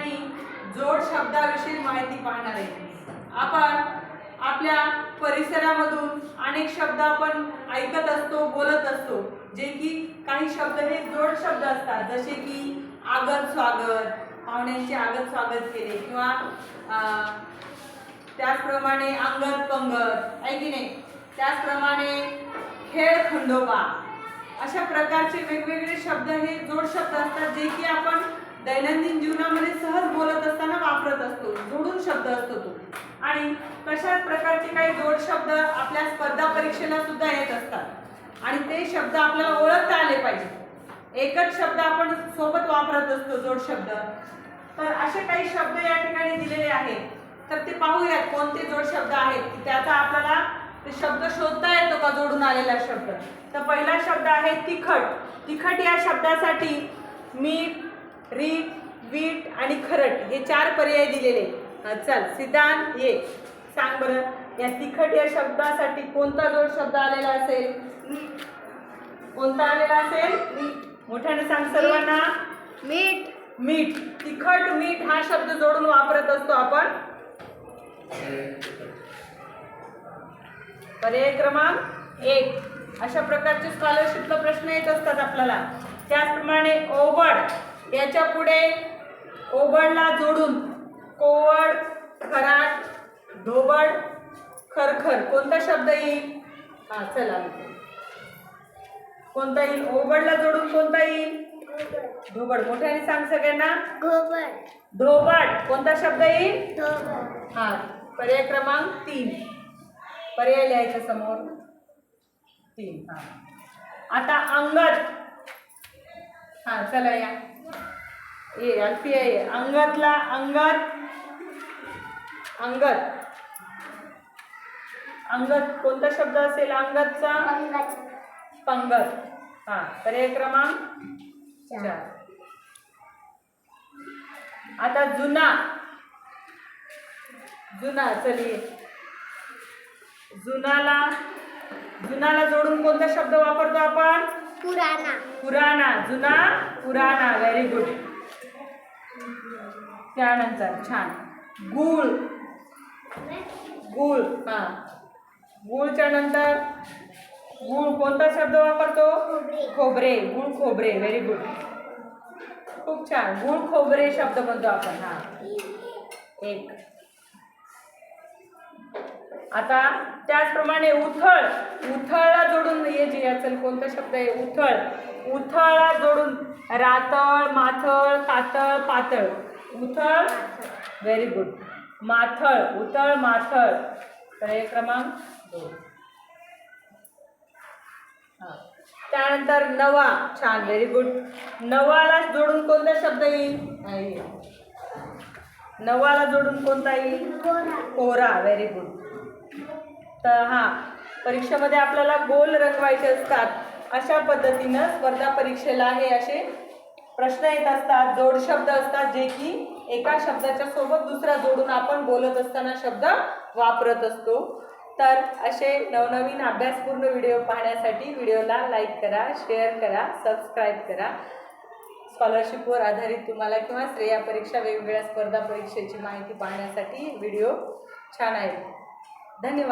ठिकाणी जोड शब्दाविषयी माहिती पाहणार आहे. आपण आपल्या परिसरामधून अनेक शब्द आपण ऐकत असतो बोलत असतो. जे की काही शब्द हे जोड शब्द असतात. जसे की आगत स्वागत पाहुण्यांचे आगत स्वागत केले किंवा त्याचप्रमाणे अंगत पंगत आहे की नाही? त्याचप्रमाणे खेळ खंडोबा. अशा प्रकारचे वेगवेगळे शब्द हे जोड शब्द असतात जे की आपण दैनंदिन जीवनामध्ये सहज बोलत असताना वापरत असतो जोडून शब्द असतो तो. आणि कशाच प्रकारचे काही जोड शब्द आपल्या स्पर्धा परीक्षेला सुद्धा येत असतात. आणि ते शब्द आपल्याला ओळखता आले पाहिजे एकच शब्द आपण सोबत वापरत असतो जोड शब्द. तर असे काही शब्द या ठिकाणी दिलेले आहेत. तर ते पाहूयात कोणते जोड शब्द आहेत. त्याचा आपल्याला ते शब्द शोधता येतो का जोडून आलेला शब्द? तर पहिला शब्द आहे तिखट. तिखट या शब्दासाठी मीठ रीठ वीट आणि खरट हे चार पर्याय दिलेले चल सिद्धांत ये. सांग बरं या तिखट या शब्दासाठी कोणता जोड शब्द आलेला असेल? कोणता आलेला असेल? मोठ्याने सांग सर्वांना. मीठ. मीठ. तिखट मीठ हा शब्द जोडून वापरत असतो आपण. पर्याय क्रमांक एक. अशा प्रकारचे स्कॉलरशिपला प्रश्न येत असतात आपल्याला. त्याचप्रमाणे ओबड याच्यापुढे ओबडला जोडून कोवड खराट धोबड खरखर कोणता शब्द येईल? हा चला. कोणता येईल? ओबडला जोडून कोणता येईल? धोबड मोठ्याने सांग सगळ्यांना. धोबड कोणता शब्द येईल? हा पर्याय क्रमांक तीन. पर्याय लिहायचा समोर. तीन हा. आता अंगद. हा चला या. ये अल्फिया ये अंगदला अंगद अंगद अंगद कोणता शब्द असेल? अंगदचा पंगत. पंगत. हा पर्याय क्रमांक चार. आता जुना. जुना चलिये जुनाला जुनाला जोडून कोणता शब्द वापरतो आपण? पुराणा. पुराणा. जुना पुराणा. व्हेरी गुड त्यानंतर छान. गुळ. गुळ हा. गुळच्या नंतर गुळ कोणता शब्द वापरतो? खोबरे. गुळ खोबरे. व्हेरी गुड खूप छान. गुळ खोबरे शब्द म्हणतो आपण हा. एक. आता त्याचप्रमाणे उथळ. उथळला जोडून ये जे असेल कोणता शब्द आहे? उथळ. उथळला जोडून रातळ माथळ कातळ पातळ. उथळ व्हेरी गुड माथळ उथळ माथळ. पर्याय क्रमांक दोन. हा. त्यानंतर नवा छान व्हेरी गुड नवाला जोडून कोणता शब्द येईल. नवाला जोडून कोणता येईल? कोरा. व्हेरी गुड तर हा परीक्षेमध्ये आपल्याला गोल रंगवायचे असतात. अशा पद्धतीनं स्पर्धा परीक्षेला हे असे प्रश्न येत असतात जोड शब्द असतात जे की एका शब्दाच्या सोबत दुसरा जोडून आपण बोलत असताना शब्द वापरत असतो. तर असे नवनवीन अभ्यासपूर्ण व्हिडिओ पाहण्यासाठी व्हिडिओला लाईक करा शेअर करा सबस्क्राईब करा. स्कॉलरशिपवर आधारित तुम्हाला किंवा श्रेया परीक्षा वेगवेगळ्या स्पर्धा परीक्षेची माहिती पाहण्यासाठी व्हिडिओ छान आहे धन्यवाद.